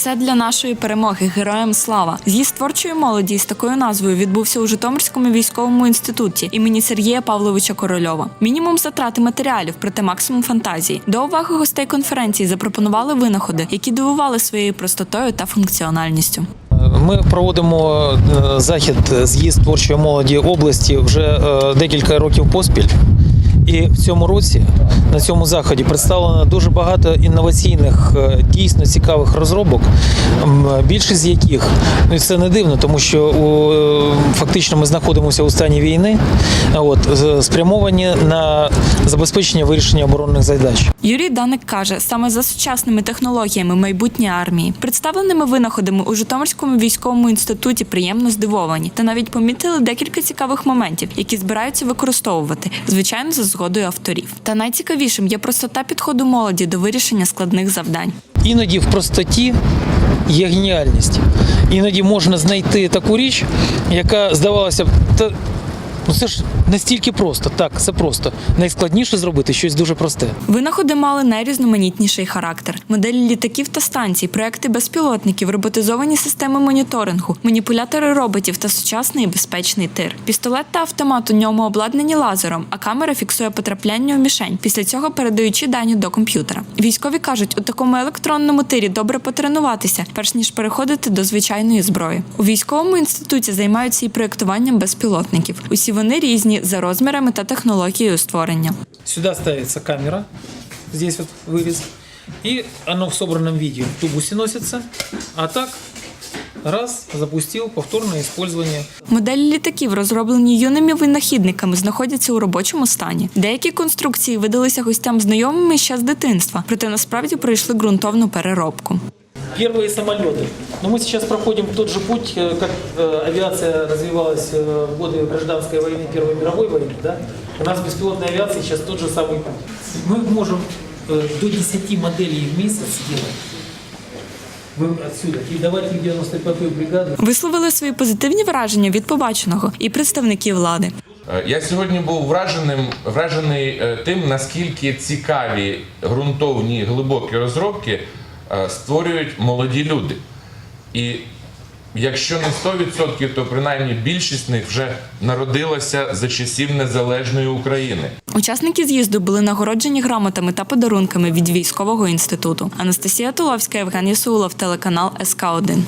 Все для нашої перемоги. Героям слава. З'їзд творчої молоді з такою назвою відбувся у Житомирському військовому інституті імені Сергія Павловича Корольова. Мінімум затрати матеріалів, проте максимум фантазії. До уваги гостей конференції запропонували винаходи, які дивували своєю простотою та функціональністю. Ми проводимо е, захід з'їзд творчої молоді області вже е, декілька років поспіль. І в цьому році на цьому заході представлено дуже багато інноваційних, е, дійсно цікавих розробок. Більшість з яких ну це не дивно, тому що у, фактично ми знаходимося у стані війни, от спрямовані на забезпечення вирішення оборонних задач. Юрій Даник каже, саме за сучасними технологіями майбутньої армії, представленими винаходами у Житомирському військовому інституті приємно здивовані та навіть помітили декілька цікавих моментів, які збираються використовувати, звичайно, за згодою авторів. Та найцікавішим є простота підходу молоді до вирішення складних завдань. Іноді в простоті є геніальність. Іноді можна знайти таку річ, яка та ну це ж настільки просто. Так, це просто. Найскладніше зробити щось дуже просте. Винаходи мали найрізноманітніший характер: моделі літаків та станцій, проекти безпілотників, роботизовані системи моніторингу, маніпулятори роботів та сучасний безпечний тир. Пістолет та автомат у ньому обладнані лазером, а камера фіксує потрапляння у мішень, після цього передаючи дані до комп'ютера. Військові кажуть, у такому електронному тирі добре потренуватися, перш ніж переходити до звичайної зброї. У військовому інституті займаються і проєктуванням безпілотників. Усі вони різні за розмірами та технологією створення. Сюда ставится камера, здесь вот вырез, и оно в собранном виде в тубусе носится, а так раз, запустил, повторное использование. Моделі літаків, розроблені юними винахідниками, знаходяться у робочому стані. Деякі конструкції видалися гостям знайомими ще з дитинства, проте насправді пройшли ґрунтовну переробку. Первые самолеты. Но мы сейчас проходим тот же путь, э, как э, авиация развивалась э, в годы гражданской войны, Первой мировой войны. Да? У нас беспилотная авиация сейчас тот же самый путь. Мы можем э, до 10 моделей в месяц делать. Вы отсюда. И давать их 95-ю бригаду. Висловили свої позитивні враження від побаченого і представники влади. Е, Я сьогодні був враженим, вражений е, тим, наскільки цікаві, ґрунтовні, глибокі розробки е, створюють молоді люди. І якщо не 100%, то принаймні більшість з них вже народилася за часів незалежної України. Учасники з'їзду були нагороджені грамотами та подарунками від військового інституту. Анастасія Туловська, Євген Ясулов, телеканал СК 1